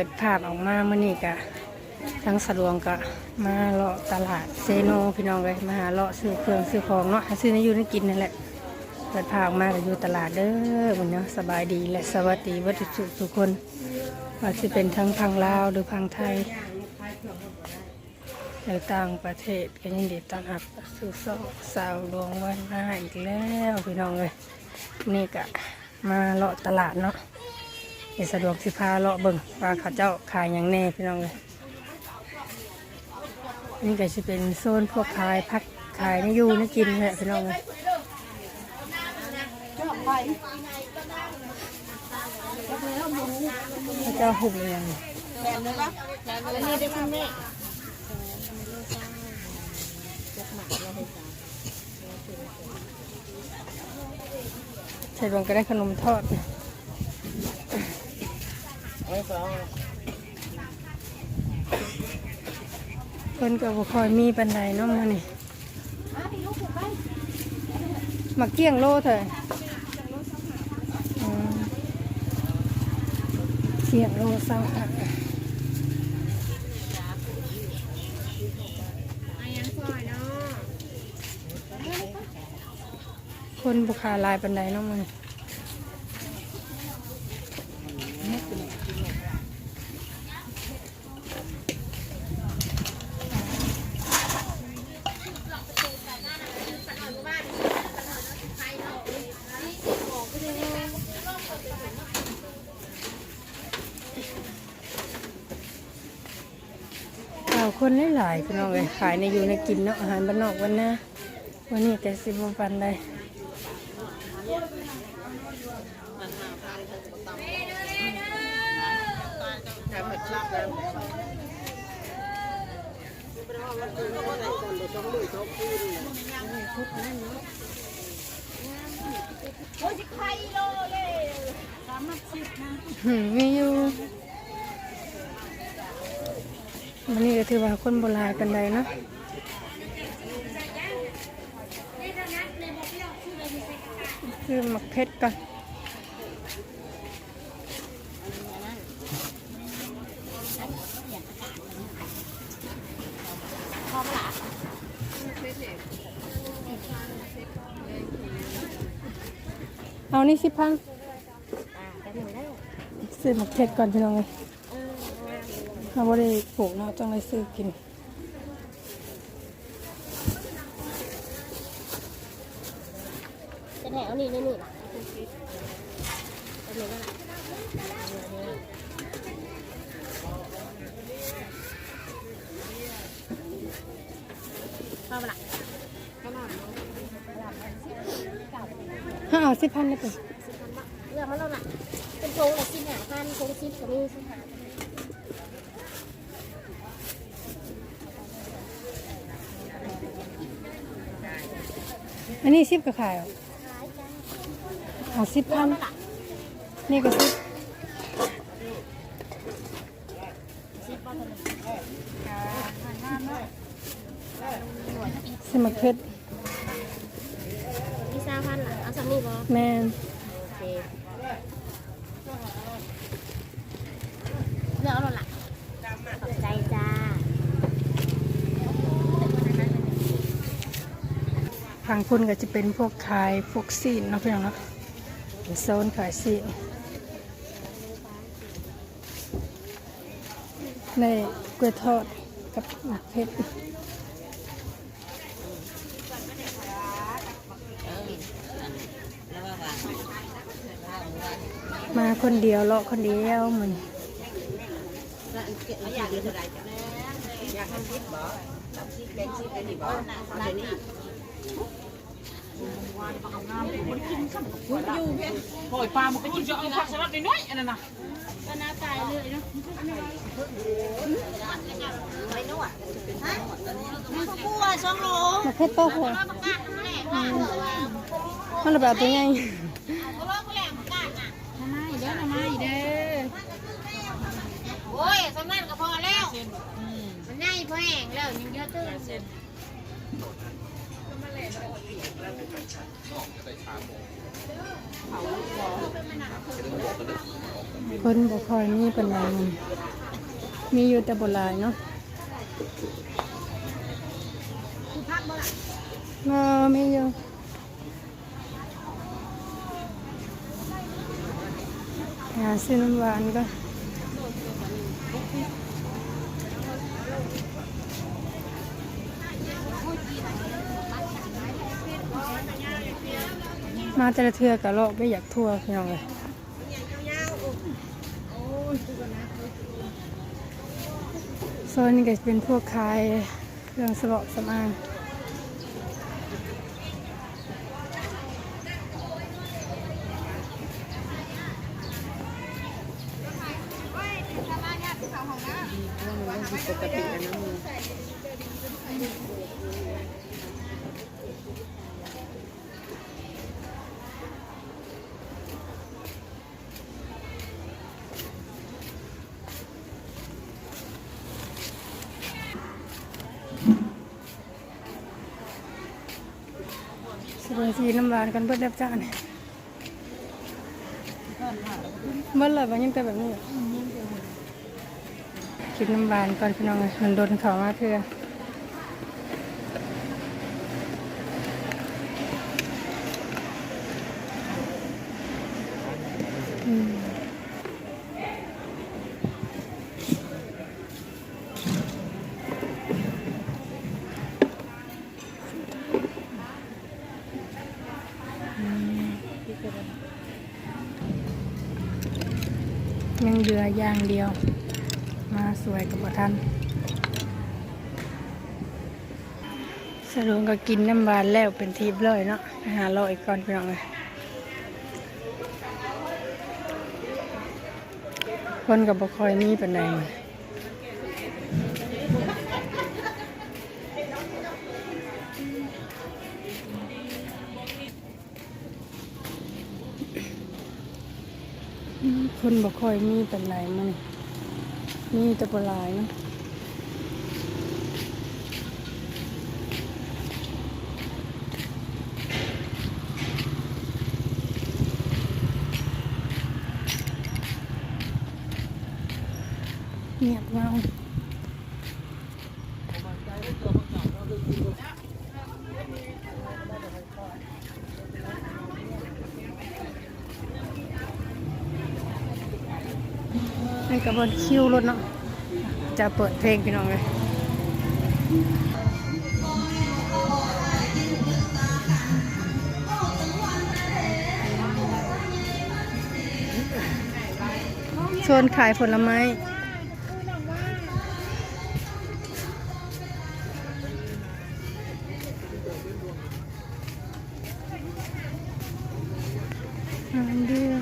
เปิดภาพออกมาเมื่อนี้กะทั้งสะดวงกะมาเลาะตลาดเซโนพี่น้องเลยมาหาเลาะซื้อเครื่องซื้อของเนาะซื้อในอยู่ในกินนั่นแหละเปิดภาพออกมาก็อยู่ตลาดเด้อมันเนาะสบายดีและสวัสดีวัตถุทุกคนว่าจะเป็นทั้งพังลาวหรือพังไทยหรือต่างประเทศก็ยินดีต้อนรับสู่สองสาวดวงวันหน้าอีกแล้วพี่น้องเลยนี่กะมาเลาะตลาดเนาะ ดี๋ยวสะดวกสิพาเลาะเบิ่งว่าเขาเจ้าขายอย่างแน่พี่น้องเลยนี่ก็จะเป็นโซนพวกขายพักขายนี่อยู่นี่กินแหละพี่น้องเลยเขาเจ้าหุบเลยยังอันนี้ได้คุณแม่ใส่รวมก็ได้ขนมทอดไม่สอง เพิ่นก็บ่ค่อยมีปันไดเนาะมื้อนี้มาเกี้ยงโลเถอะเกี้ยงโลเศร้าค่ะอายังซอยเนาะคนบุคาลายปันไดเนาะมื้อนี้ ข่าวคนหลายๆ พี่น้องเลยขายในอยู่ในกินเนาะอาหารบ้านนอกวันหน้าวันนี้แต่สิบวันปันได้ทำแบบชิปแล้วโอ้ยไข่โลเลยสามารถชิปนะหืมมีอยู่ วันนี้ก็ถือว่าคนโบราณกันใดเนาะคือหมักเพชรก่อนพอมาละเอานี่สิพังอ่าแต่หนึ่งแล้วซื้อหมักเพชรก่อนพี่น้องเลย เราไม่ได้ปลูกเนาะต้องไปซื้อกินจะแถวนี้นี่นี่ล่ะเป็นหนึ่งแล้วล่ะอาละห้าเอาสิพันได้ปะสิบพันบาทเรื่องมันแล้วล่ะเป็นโครงละสิบห้าพันโครงสิบก็มีสิบห้า อันนี้สิบก็ขายเหรอขายจ้าเอาสิบพันเรื่องมันล่ะนี่ก็สิบสิบบาทเท่านั้นอ่าพันห้าเนาะหน่วยซื้อหมักเพชรพี่ซาพันล่ะเอาสามีบ่แม่น โอเคเลือกเอาแล้วล่ะขอบใจจ้า ทางคุณก็จะเป็นพวกขายพวกซีนเนาะพี่น้องเนาะเป็นโซนขายซีนในกล้วยทอดกับหมักเพชรมาคนเดียวเลาะคนเดียวมันอยากเรียนอะไรจ้ะอยากทำชิปบ่ทำชิปเป็นชิปเป็นนี่บ่ทำนี่ ปล่อยปลามันก็ยิ่งจะเอาผักสลัดน้อยๆอันนั้นนะก็น่าตายเลยเนาะไม่นวดฮะมันก็กลัวสองโลมักเพชรโตหัวประกาศแหลกว่ามันระแบบตัวใหญ่เพราะว่าแหลกประกาศน่ะทำไมเด้อทำไมเด้อโอ้ยสำนักก็พอแล้วมันง่ายพอแห้งแล้วยังเยอะตื้นเคนบ่คอยมีเปานใดมันมีอยู่แต่โบ่หลายเนาะเออมีอยู่หาซื้อน้ำหวานก็ มาแต่ละเทือกะเลาะไม่อยากทั่วพี่น้องเลยโซนนี้ก็จะเป็นพวกขายเครื่องสะบะสำอางส บายสีน้ำหวานกันเบิดแล้วจ้าเนี่ยเมื่อไรบางยังแต่แบบนี้กินน้ำหวานก่อนพี่น้องเลยมันโดนเขามาเพื่ออืม เรืออย่างเดียว มาสวยกับท่านสรุปก็กินน้ำหวานแล้วเป็นทีบเลยเนาะไปหาเราอีกก่อนพี่น้องเลยคนกับบ่คอยนี่เป็นไง คนบ่คอยมีเป็นไรมันมีแต่ปลายเนาะเงียบเงา นี่กับบนคิวรถเนาะจะเปิดเพลงพี่น้องเลยโซนขายผลไม้อ่าเดือ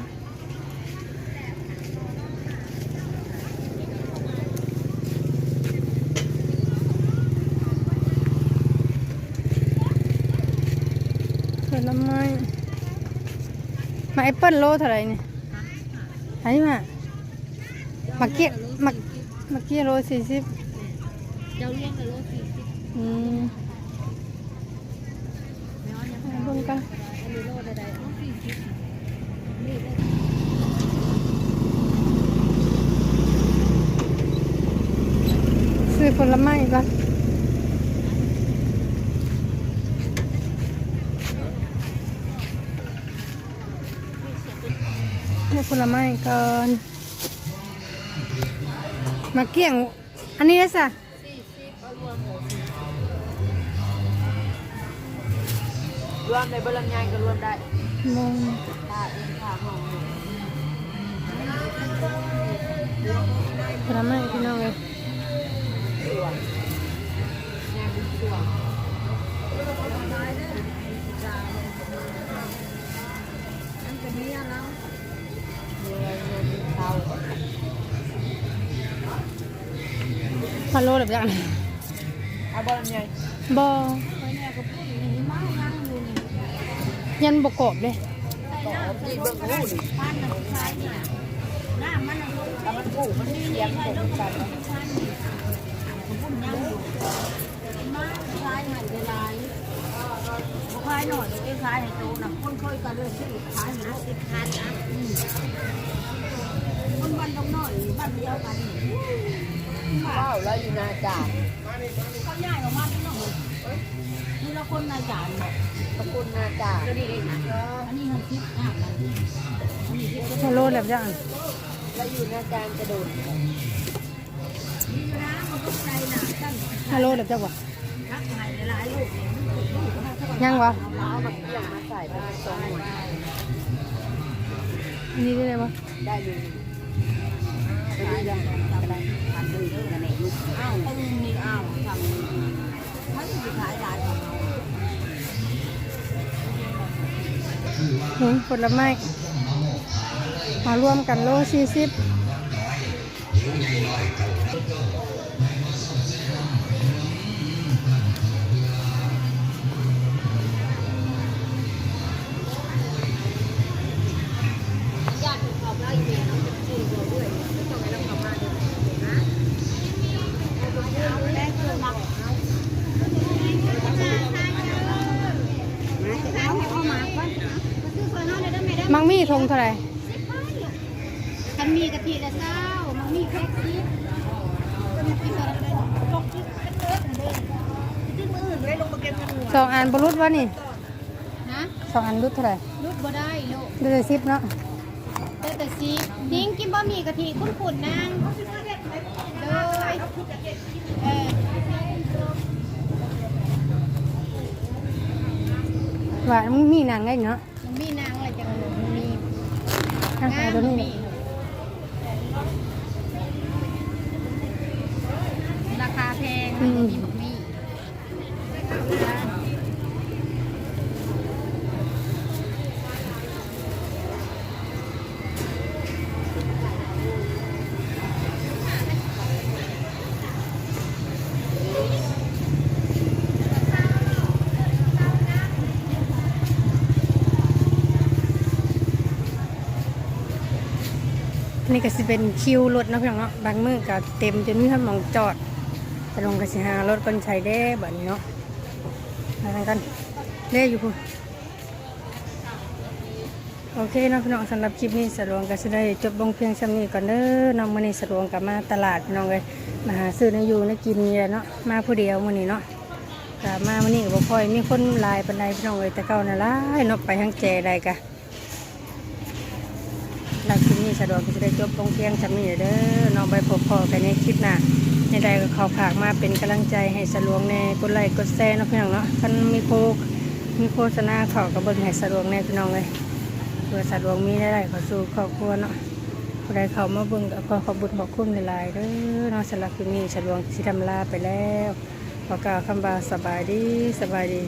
ผลไม้มาแอป เปิ้ลโลเท่าไหร่นี่อันนี้มามาเกี้ยมามาเกี้ยโลสี่สิบเจ้าเลี้ยงกับโลสี่สิบอืมไม่เอาเนี่ยเอาเบิ่งกันซื้อผลไม้ก่อน ซื้อผลไม้ก่อนมาเกี่ยง อันนี้นะสะสี่สิบเอารวมหมดรวมในบลังงานก็รวมได้มองตาเองค่ะห้องอยู่ผลไม้พี่น้องเลย พันโลแบบอย่างเอาบลังงานบอคอยเนี่ยก็พูดอย่างนี้มากนั่งอยู่นี่ยันบกรอบเลยใส่น้ำใส่รถก็ได้บ้านน่ะใช้นี่นะน้ำมันน่ะลงแล้วมันผูกมันเสียงตรงกันชั้นนี่ผมพูดยังอยู่มาใช้หันไปหลายบ่ขายหน่อยเอ้ยขายให้โตน่ะคนเคยกันเลยสิขายหาสิบพันนะอืมคบ้านเดียวกันนี่เฝ้าแล้วอยู่นาจ่าเขาย้ายออกมาที่น้องนี่เราคนนายจานบอกขอบคุณนาจ่าอันนี้มันคิดอะอันนี้คิดฮัลโหลแบบอย่างแล้วอยู่นาจารกระโดดนะมันก็ใจหนาตั้งฮัลโหลแบบจังวะรักใหม่หลายลูกลูกเขายังวะเอามาเกี่ยงมาใส่เป็นสองหน่วยอันนี้ได้ไหมวะได้อยู่ไปดู ยังทำได้ทำดูเรื่องอะไรลูกอ้าวต้องมีอ้าวทำมันจะขายหลายของหืมผลไม้มาร่วมกันโลสี่สิบ มได้มังมี่ทงเท่าไหร่กันมีกะทิละเจ้า มันมีแพ็กซีก็มีพี่ซอยได้ตกที่เป็นเลือดเด้ที่มืออื่นได้ลงมาเก็บเงินสองอันบรุษวะนี่นะสองอันรุดเท่าไหร่รูดบ่ได้ลูกได้เลยสิบเนาะแต่แต่ซีทิ้งกินบะหมี่กะทิคุ้นขุนนางโดยเออหวานมึงมีหนังไงเนาะ มันมีนางอะไรจังเลยมันมี ทางงาขายมตัวมันนี้มีเนี่ยราคาแพงมันมี ก็สิเป็นคิวรถเนาะพี่น้องเนาะบางมือก็เต็มจนมีท่านมองจอดไปลงกสิหารถคนใช้ได้แบบนี้เนาะมากันเล่อยู่พูนโอเคเนะพี่น้องสำหรับคลิปนี้สรวงก็จะได้จบลงเพียงช่ำนี้ก่อนเด้อน้องมื้อนี้สรวงกลับมาตลาดพี่น้องเลยมาหาซื้อในอยู่ในกินนี่แหละเนาะมาผู้เดียวมื้อนี้เนาะกลับมามื้อนี้ก็บ่ค่อยมีคนลายปานใดพี่น้องเลยแต่เก่าน่ะลายเนาะไปทางแจใดกะ หลักที่นี่สะดวกก็จะได้จบลงเพียงสำนี้เด้อน้องไปพบพอกันในคลิปหน้าในใดก็ขอฝากมาเป็นกำลังใจให้สะดวกในกดไลค์กดแชร์นาะพี่น้องเนาะคันมีโคมีโฆษณาขาก็เบิ่งให้สะดวกในพี่น้องเลยเพื่อสะดวกมีได้ขอสู่ครอบครัวเนาะผู้ใดเขามาเบิ่งก็ขอขอบุญขอบคุณหลายเด้อเนาะสำหรับคลิปนี้สะดวกสิทำลาไปแล้วขอกล่าวคำบาสบายดีสบายดี